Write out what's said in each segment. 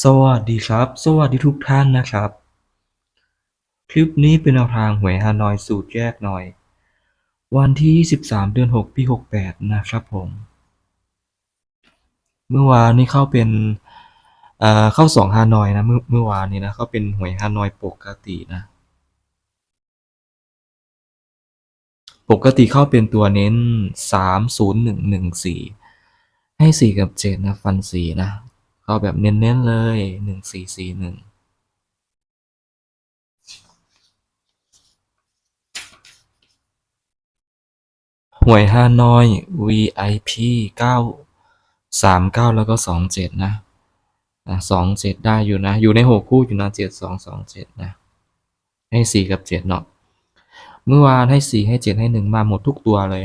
สวัสดีครับ สวัสดีทุกท่านนะครับ คลิปนี้เป็นแนวทางหวยฮานอยสูตรแยกหน่อย วันที่23เดือน 6 ปี 68 นะครับผม เมื่อวานนี้เข้าเป็นเอ่อเข้าสองฮานอยนะเมื่อเมื่อวานนี้นะเข้าเป็นหวยฮานอยปกตินะ ปกติเข้าเป็นตัวเน้น 30114 ให้ 4 กับ 7 นะ ฟัน 4 นะ เข้าแบบเน้นๆเลย1441หวยฮานอย VIP 939 แล้วก็ 27 นะนะ27 ได้อยู่นะ อยู่ใน 6 คู่อยู่นะ 7227 นะ ให้ 4 กับ 7 เนาะเมื่อวานให้ 4 ให้ 7 ให้ 1 มาหมดทุกตัวเลย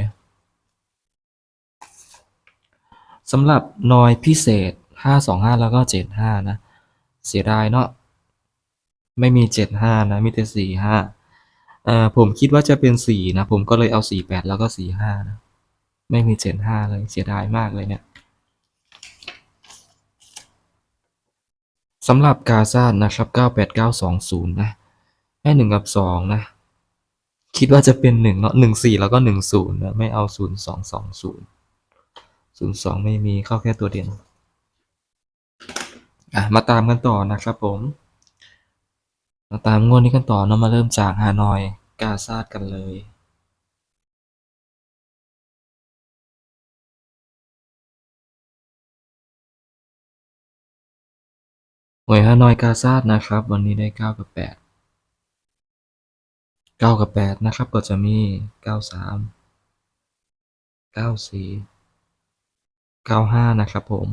สำหรับนอยพิเศษ 525แล้วก็75นะ เสียดายเนาะไม่มี75นะมีแต่45เอ่อผมคิดว่าจะเป็น4นะ ผมก็เลยเอา48แปดแล้วก็45นะ ไม่มี75เลยเสียดายมากเลยเนี่ยสำหรับกาซาดนะครับ98920 นะให้1กับ 2 นะ คิดว่าจะเป็น 1 เนาะ14 แล้วก็ 10นะไม่เอา 0220 02 ไม่มีเข้าแค่ตัวเดียว อะมาตามกันต่อนะครับผมมาตามงวดนี้กันต่อเนาะมาเริ่มจากฮานอยกาซาดกันเลยหวยฮานอยกาซาดนะครับ วันนี้ได้9กับ8 9กับ8นะครับ ก็จะมี93 94 95นะครับผม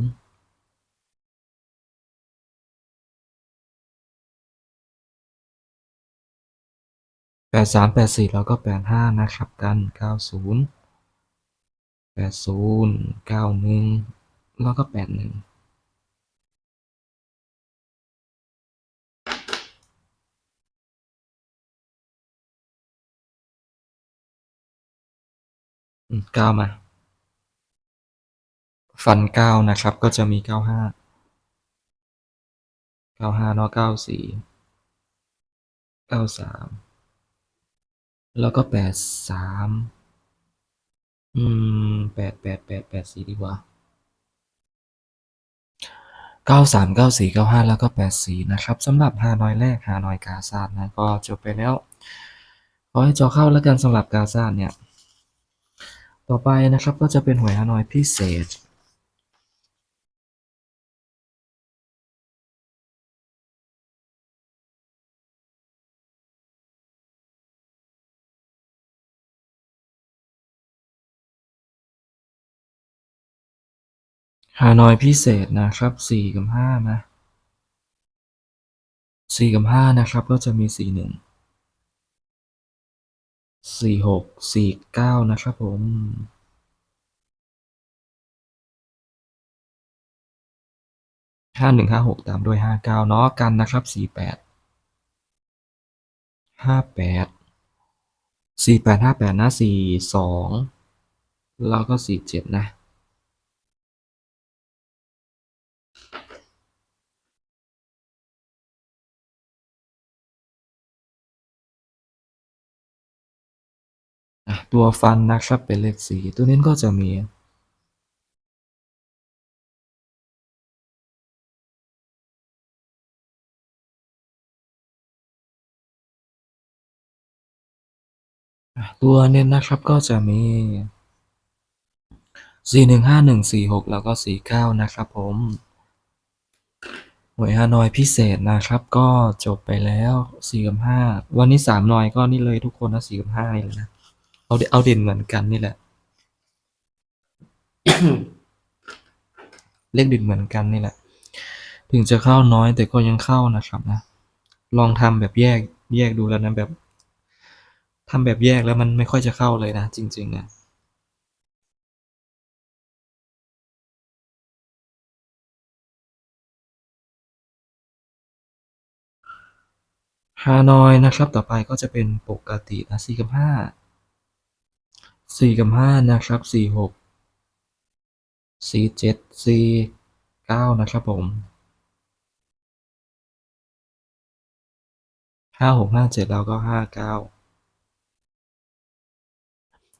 83 84แล้วก็85นะครับกัน90 80 91แล้วก็81อืม9มา ฟัน9นะครับ ก็จะมี95 95เก้าห้านาะ94 93 แล้วก็83อืม88 884ดีกว่า93 94 95แล้วก็84นะครับสำหรับฮานอยแรกฮานอยกาซาดนะก็จบไปแล้ว ขอให้จอเข้าแล้วกันสำหรับกาซาดเนี่ย ต่อไปนะครับก็จะเป็นหวยฮานอยพิเศษ ฮานอยพิเศษนะครับสี่กับห้านะสี่กับห้านะครับก็จะมีสี่หนึ่งสี่หกสี่เก้านะครับผมห้าหนึ่งห้าหกตามด้วยห้าเก้าเนาะกันนะครับสี่แปดห้าแปดสี่แปดห้าแปดนะสี่สองแล้วก็สี่เจ็ดนะ ตัวฟันนะครับเป็นเลขสี่ตัวนี้ก็จะมีตัวเน้นนะครับก็จะมีสี่หนึ่งห้าหนึ่งสี่หกแล้วก็สีเก้านะครับผมหวยฮานอยพิเศษนะครับ ก็จบไปแล้วสี่กับห้าวันนี้สามหน่อยก็นี่เลยทุกคนนะสี่กับห้านี่เลยนะ เอาเดเอาเด่นเหมือนกันนี่แหละ เลขเด่นเหมือนกันนี่แหละ ถึงจะเข้าน้อยแต่ก็ยังเข้านะครับนะ ลองทำแบบแยกแยกดูแล้วนะแบบทำแบบแยกแล้วมันไม่ค่อยจะเข้าเลยนะจริง ๆนะฮานอยนะครับ ต่อไปก็จะเป็นปกตินะสี่กับห้า สี่กับห้านะครับสี่หกสี่เจ็ดสี่เก้านะครับผมห้าหกห้าเจ็ดแล้วก็ห้าเก้า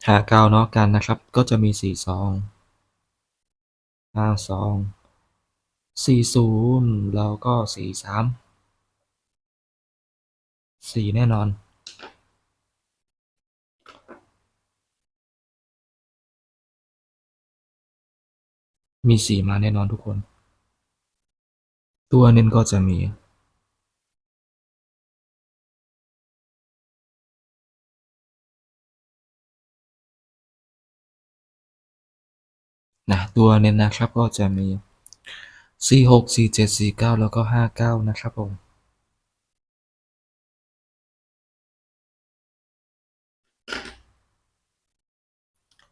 ห้าเก้าเนาะกันนะครับ ก็จะมีสี่ซองห้าซองสี่ศูนย์แล้วก็สี่สามสี่แน่นอน มีสีมาแน่นอนทุกคน ตัวเน้นก็จะมี นะ ตัวเน้นนะครับก็จะมี46 47 49แล้วก็ 59 นะครับผม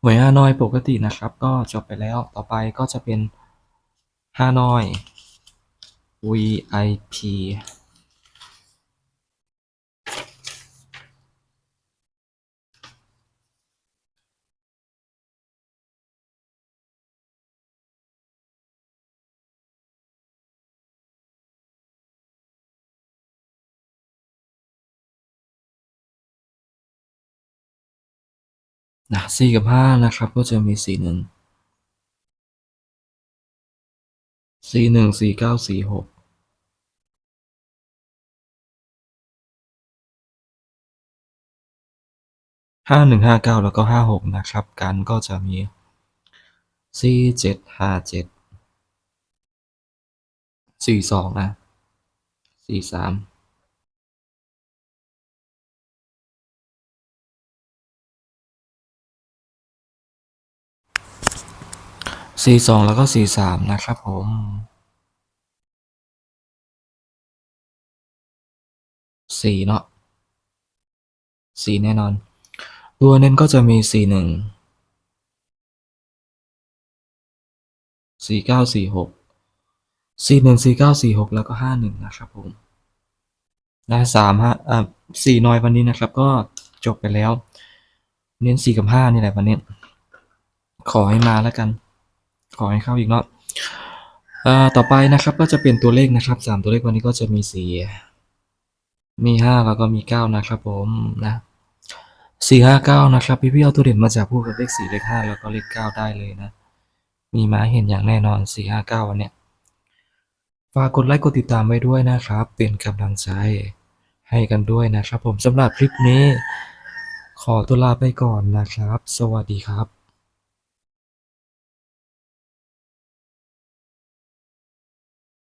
หวยฮานอยปกตินะครับ ก็จบไปแล้วต่อไปก็จะเป็นฮานอย VIP นะสี่กับห้านะครับ ก็จะมีสี่หนึ่งสี่หนึ่งสี่เก้าสี่หกห้าหนึ่งห้าเก้าแล้วก็ห้าหกนะครับ กันก็จะมีสี่เจ็ดห้าเจ็ดสี่สองนะสี่สาม สี่สองแล้วก็สี่สามนะครับผมสี่เนาะสี่แน่นอน ตัวเน้นก็จะมีสี่หนึ่งสี่เก้าสี่หกสี่หนึ่งสี่เก้าสี่หกแล้วก็ห้าหนึ่งนะครับผมได้สามห้าอ่าสี่นอยวันนี้นะครับ ก็จบไปแล้ว เน้นสี่กับห้านี่แหละวันนี้ ขอให้มาแล้วกัน ขอให้เข้าอีกเนาะต่อไปนะครับก็จะเป็นตัวเลขนะครับสามตัวเลขวันนี้ก็จะมีสี่มีห้าแล้วก็มีเก้านะครับผมนะสี่ห้าเก้านะครับ พี่พี่ๆเอาตัวเด่นมาจากพูดกับเลขสี่เลขห้าแล้วก็เลขเก้าได้เลยนะ มีมาเห็นอย่างแน่นอนสี่ห้าเก้าวันเนี้ยฝากกดไลค์กดติดตามไว้ด้วยนะครับ เป็นกำลังใจให้กันด้วยนะครับ ผมสำหรับคลิปนี้ ขอตัวลาไปก่อนนะครับ สวัสดีครับ